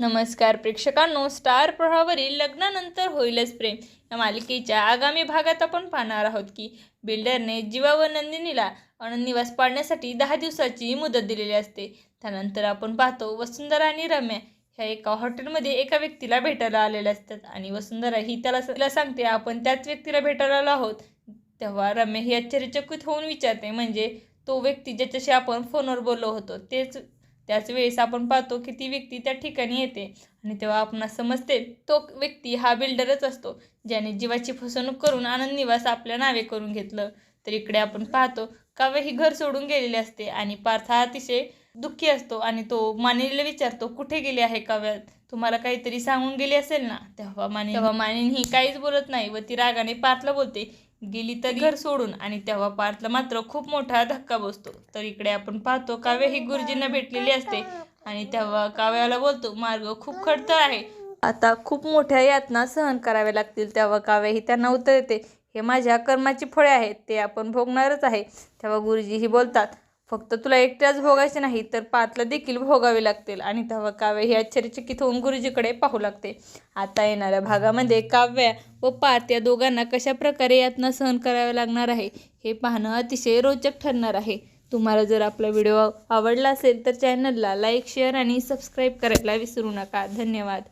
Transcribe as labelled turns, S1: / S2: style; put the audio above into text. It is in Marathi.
S1: नमस्कार प्रेक्षकांनो स्टार प्रवाहावरील लग्नानंतर होईलच प्रेम. या मालिकेच्या आगामी भागात आपण पाहणार आहोत की बिल्डरने जीवा व नंदिनीला अननिवास पाडण्यासाठी दहा दिवसाची मुदत दिलेली असते. त्यानंतर आपण पाहतो वसुंधरा आणि रम्या ह्या एका हॉटेलमध्ये एका व्यक्तीला भेटायला आलेल्या असतात आणि वसुंधरा ही त्याला तिला सांगते आपण त्याच व्यक्तीला भेटायला आलो आहोत. तेव्हा रम्या ही आश्चर्यचकित होऊन विचारते म्हणजे तो व्यक्ती ज्याच्याशी आपण फोनवर बोललो होतो तेच त्याच वेळेस आपण पाहतो की ती व्यक्ती त्या ठिकाणी येते. आणि तेव्हा आपणास समजते तो व्यक्ती हा बिल्डरच असतो ज्याने जीवाची फसवणूक करून आनंद निवास आपल्या नावे करून घेतलं. तर इकडे आपण पाहतो काव्य ही घर सोडून गेलेली असते आणि पार्थ हा अतिशय दुःखी असतो आणि तो मानिनीला विचारतो कुठे गेली आहे काव्य? तुम्हाला काहीतरी सांगून गेली असेल ना? तेव्हा मानिनी तेव्हा मानिनी ही काहीच बोलत नाही व ती रागाने पार्थला बोलते गेली तर घर सोडून आणि तेव्हा पार्थला मात्र खूप मोठा धक्का बसतो. तर इकडे आपण पाहतो काव्य ही गुरुजींना भेटलेली असते आणि तेव्हा काव्याला बोलतो मार्ग खूप खडतर आहे. आता खूप मोठ्या यातना सहन कराव्या लागतील तेव्हा काव्य ही त्यांना उत्तर देते हे माझ्या कर्माची फळे आहेत ते आपण भोगणारच आहे. तेव्हा गुरुजी ही बोलतात फक्त तुला एकट्याच भोगायचे नाही तर पातला देखील भोगावे लागतील. आणि तेव्हा काव्य ही आश्चर्यचकित होऊन गुरुजीकडे पाहू लागते. आता येणाऱ्या भागामध्ये काव्य व पात या दोघांना कशा प्रकारे यातना सहन करावे लागणार आहे हे पाहणं अतिशय रोचक ठरणार आहे. तुम्हाला जर आपला व्हिडिओ आवडला असेल तर चॅनलला लाईक शेअर आणि सबस्क्राईब करायला विसरू नका. धन्यवाद.